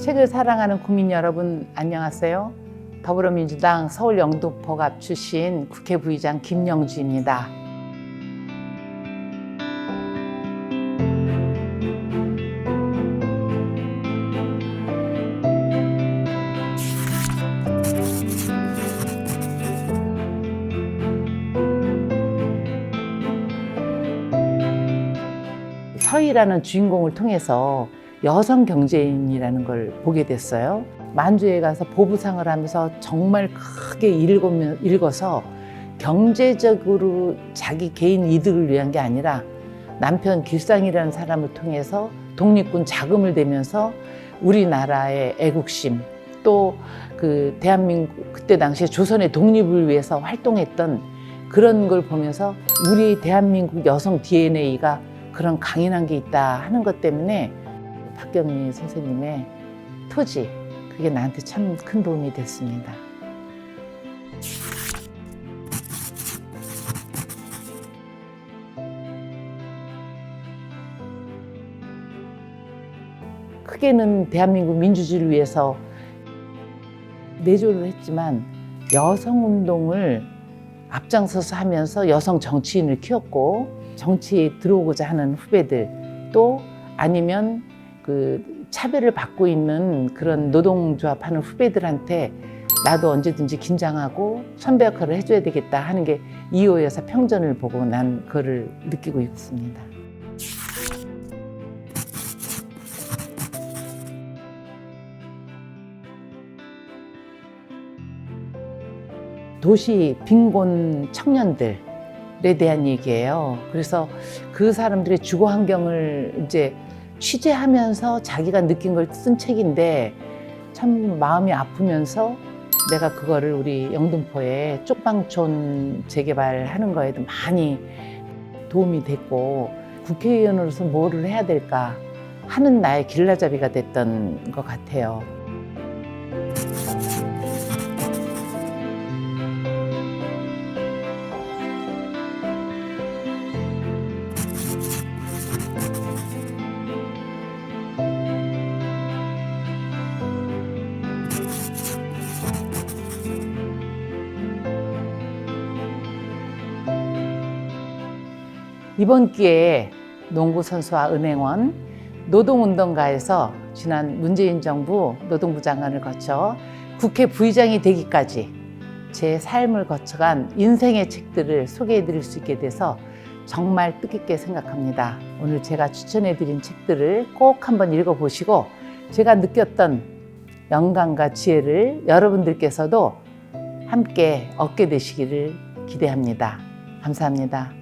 책을 사랑하는 국민 여러분 안녕하세요. 더불어민주당 서울 영등포갑 출신 국회 부의장 김영주입니다. 서희라는 주인공을 통해서 여성 경제인이라는 걸 보게 됐어요. 만주에 가서 보부상을 하면서 정말 크게 읽으면, 읽어서 경제적으로 자기 개인 이득을 위한 게 아니라 남편 길상이라는 사람을 통해서 독립군 자금을 대면서 우리나라의 애국심 또 그 대한민국 그때 당시에 조선의 독립을 위해서 활동했던 그런 걸 보면서 우리 대한민국 여성 DNA가 그런 강인한 게 있다 하는 것 때문에 박경리 선생님의 토지 그게 나한테 참 큰 도움이 됐습니다. 크게는 대한민국 민주주의를 위해서 내조를 했지만 여성 운동을 앞장서서 하면서 여성 정치인을 키웠고 정치에 들어오고자 하는 후배들 또 아니면 그 차별을 받고 있는 그런 노동조합 하는 후배들한테 나도 언제든지 긴장하고 선배 역할을 해줘야 되겠다 하는 게 이호 여사 평전을 보고 난 그거를 느끼고 있습니다. 도시 빈곤 청년들에 대한 얘기예요. 그래서 그 사람들의 주거 환경을 이제 취재하면서 자기가 느낀 걸 쓴 책인데 참 마음이 아프면서 내가 그거를 우리 영등포에 쪽방촌 재개발하는 거에도 많이 도움이 됐고 국회의원으로서 뭐를 해야 될까 하는 나의 길라잡이가 됐던 것 같아요. 이번 기회에 농구 선수와 은행원, 노동운동가에서 지난 문재인 정부 노동부 장관을 거쳐 국회 부의장이 되기까지 제 삶을 거쳐간 인생의 책들을 소개해 드릴 수 있게 돼서 정말 뜻깊게 생각합니다. 오늘 제가 추천해 드린 책들을 꼭 한번 읽어 보시고 제가 느꼈던 영감과 지혜를 여러분들께서도 함께 얻게 되시기를 기대합니다. 감사합니다.